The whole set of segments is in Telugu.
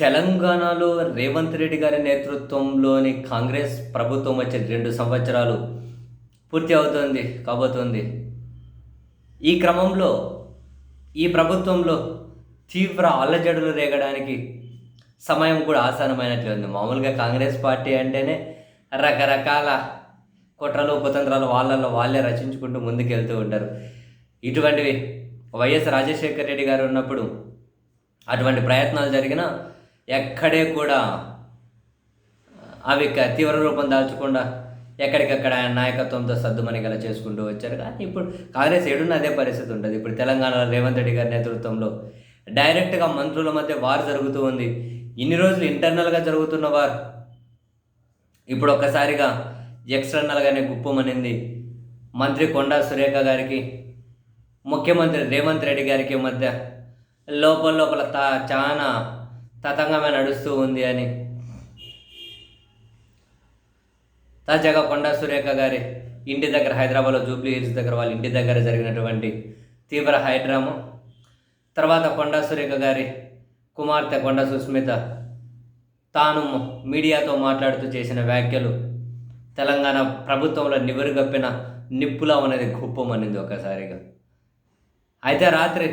తెలంగాణలో రేవంత్ రెడ్డి గారి నేతృత్వంలోని కాంగ్రెస్ ప్రభుత్వం వచ్చే రెండు సంవత్సరాలు పూర్తి అవుతుంది కాబోతోంది. ఈ క్రమంలో ఈ ప్రభుత్వంలో తీవ్ర అల్లజడులు రేగడానికి సమయం కూడా ఆసనమైనట్లు ఉంది. మామూలుగా కాంగ్రెస్ పార్టీ అంటేనే రకరకాల కుట్రలు కుతంత్రాలు వాళ్ళల్లో వాళ్ళే రచించుకుంటూ ముందుకెళ్తూ ఉంటారు. ఇటువంటివి వైఎస్ రాజశేఖర రెడ్డి గారు ఉన్నప్పుడు అటువంటి ప్రయత్నాలు జరిగినా ఎక్కడే కూడా అవి క- తీవ్ర రూపం దాల్చకుండా ఎక్కడికక్కడ ఆయన నాయకత్వంతో సర్దుమణిగల చేసుకుంటూ వచ్చారు. కానీ ఇప్పుడు కాంగ్రెస్ ఏడున్న అదే పరిస్థితి ఉంటుంది. ఇప్పుడు తెలంగాణలో రేవంత్ రెడ్డి గారి నేతృత్వంలో డైరెక్ట్గా మంత్రుల మధ్య వారు జరుగుతూ ఉంది. ఇన్ని రోజులు ఇంటర్నల్గా జరుగుతున్న వారు. ఇప్పుడు ఒక్కసారిగా ఎక్స్టర్నల్గానే గుప్పమనింది మంత్రి కొండా సురేఖ గారికి ముఖ్యమంత్రి రేవంత్ రెడ్డి గారికి మధ్య లోపల లోపల తా చాలా తతంగమే నడుస్తూ ఉంది అని. తాజాగా కొండా సురేఖ గారి ఇంటి దగ్గర హైదరాబాద్లో జూబ్లీ హిల్స్ దగ్గర వాళ్ళ ఇంటి దగ్గర జరిగినటువంటి తీవ్ర హైడ్రామా తర్వాత కొండా సురేఖ గారి కుమార్తె కొండ సుస్మిత తాను మీడియాతో మాట్లాడుతూ చేసిన వ్యాఖ్యలు తెలంగాణ ప్రభుత్వంలో నివరుగప్పిన నిప్పులా ఉన్నది గుప్పమనింది ఒకసారిగా అయితే రాత్రి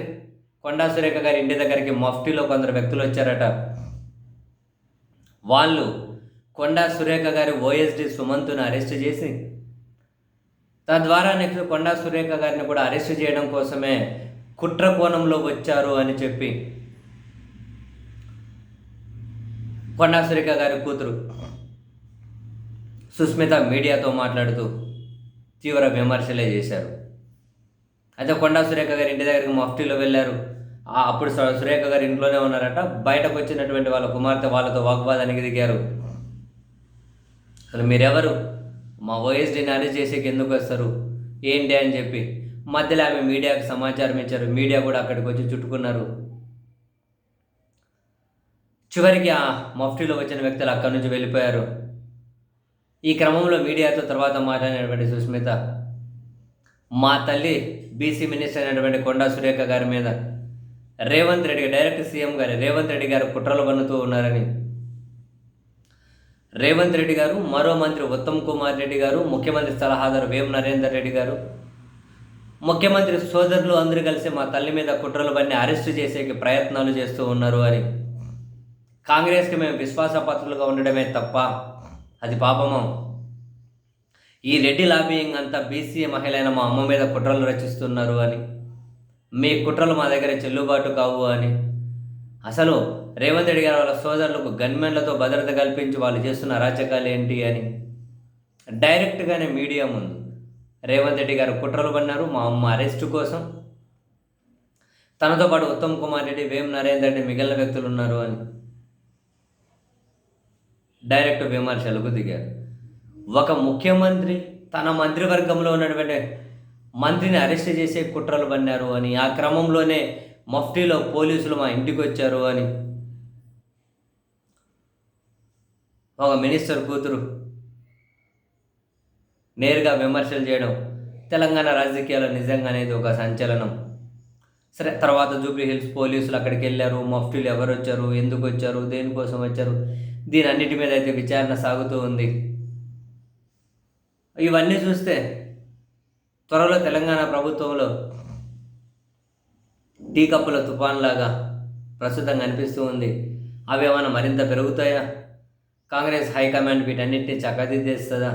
కొండా సురేఖ గారి ఇంటి దగ్గరికి మఫ్టీలో కొందరు వ్యక్తులు వచ్చారట. వాళ్ళు కొండా సురేఖ గారి ఓఎస్డి సుమంతుని అరెస్ట్ చేసి తద్వారా నెక్స్ట్ కొండా సురేఖ గారిని కూడా అరెస్ట్ చేయడం కోసమే కుట్ర కోణంలో వచ్చారు అని చెప్పి కొండా సురేఖ గారి కూతురు సుస్మిత మీడియాతో మాట్లాడుతూ తీవ్ర విమర్శలే చేశారు. అయితే కొండా సురేఖ గారి ఇంటి దగ్గరికి మఫ్టీలో వెళ్ళారు. అప్పుడు సురేఖ గారు ఇంట్లోనే ఉన్నారట. బయటకు వచ్చినటువంటి వాళ్ళ కుమార్తె వాళ్ళతో వాగ్వాదానికి దిగారు. అసలు మీరెవరు? మా ఓఎస్డీని అరెస్ట్ చేసేకి ఎందుకు వస్తారు? ఏంటి అని చెప్పి. మధ్యలో ఆమె మీడియాకు సమాచారం ఇచ్చారు. మీడియా కూడా అక్కడికి వచ్చి చుట్టుకున్నారు. చివరికి ఆ మఫ్టీలో వచ్చిన వ్యక్తులు అక్కడి నుంచి వెళ్ళిపోయారు. ఈ క్రమంలో మీడియాతో తర్వాత మాట్లాడినటువంటి సుస్మిత మా తల్లి బీసీ మినిస్టర్ అయినటువంటి కొండా సురేఖ గారి మీద రేవంత్ రెడ్డి డైరెక్ట్ సీఎం గారు రేవంత్ రెడ్డి గారు కుట్రలు పన్నుతూ ఉన్నారని. రేవంత్ రెడ్డి గారు మరో మంత్రి ఉత్తమ్ కుమార్ రెడ్డి గారు ముఖ్యమంత్రి సలహాదారు వేం నరేందర్ రెడ్డి గారు ముఖ్యమంత్రి సోదరులు అందరూ కలిసి మా తల్లి మీద కుట్రలు పన్ని అరెస్టు చేసేకి ప్రయత్నాలు చేస్తూ ఉన్నారు అని. కాంగ్రెస్కి మేము విశ్వాసపాత్రులుగా ఉండడమే తప్ప అది పాపమం? ఈ రెడ్డి లాబియింగ్ అంతా బీసీ మహిళైన మా అమ్మ మీద కుట్రలు రచిస్తున్నారు అని మీ కుట్రలు మా దగ్గర చెల్లుబాటు కావు అని. అసలు రేవంత్ రెడ్డి గారు వాళ్ళ సోదరులకు గన్మెన్లతో భద్రత కల్పించి వాళ్ళు చేస్తున్న అరాచకాలు ఏంటి అని. డైరెక్ట్గానే మీడియా ముందు రేవంత్ రెడ్డి గారు కుట్రలు పన్నారు మా అమ్మ అరెస్టు కోసం. తనతో పాటు ఉత్తమ్ కుమార్ రెడ్డి వేం నరేందర్ రెడ్డి మిగిలిన వ్యక్తులు ఉన్నారు అని. డైరెక్ట్ విమర్శలకు దిగారు. ఒక ముఖ్యమంత్రి తన మంత్రివర్గంలో ఉన్నటువంటి మంత్రిని అరెస్ట్ చేసే కుట్రలు పన్నారు అని ఆ క్రమంలోనే మఫ్టీలో పోలీసులు మా ఇంటికి వచ్చారు అని. ఒక మినిస్టర్ కూతురు నేరుగా విమర్శలు చేయడం తెలంగాణ రాజకీయాల్లో నిజంగా అనేది ఒక సంచలనం. సరే తర్వాత జూబ్లీ హిల్స్ పోలీసులు అక్కడికి వెళ్ళారు మఫ్టీలు ఎవరు వచ్చారు ఎందుకు వచ్చారు దేనికోసం వచ్చారు దీని అన్నిటి మీద అయితే విచారణ సాగుతూ ఉంది. ఇవన్నీ చూస్తే త్వరలో తెలంగాణ ప్రభుత్వంలో టీ కప్పుల తుఫాన్లాగా ప్రస్తుతం కనిపిస్తూ ఉంది. అవి ఏమైనా మరింత పెరుగుతాయా? కాంగ్రెస్ హైకమాండ్ వీటన్నిటిని చక్కదిద్దేస్తుందా?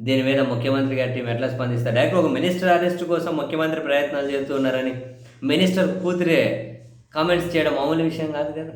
దీని మీద ముఖ్యమంత్రి గారి టీం ఎట్లా స్పందిస్తారు డైరెక్ట్ ఒక మినిస్టర్ అరెస్ట్ కోసం ముఖ్యమంత్రి ప్రయత్నాలు చేస్తున్నారని మినిస్టర్ కూతురే కామెంట్స్ చేయడం మామూలు విషయం కాదు కదా?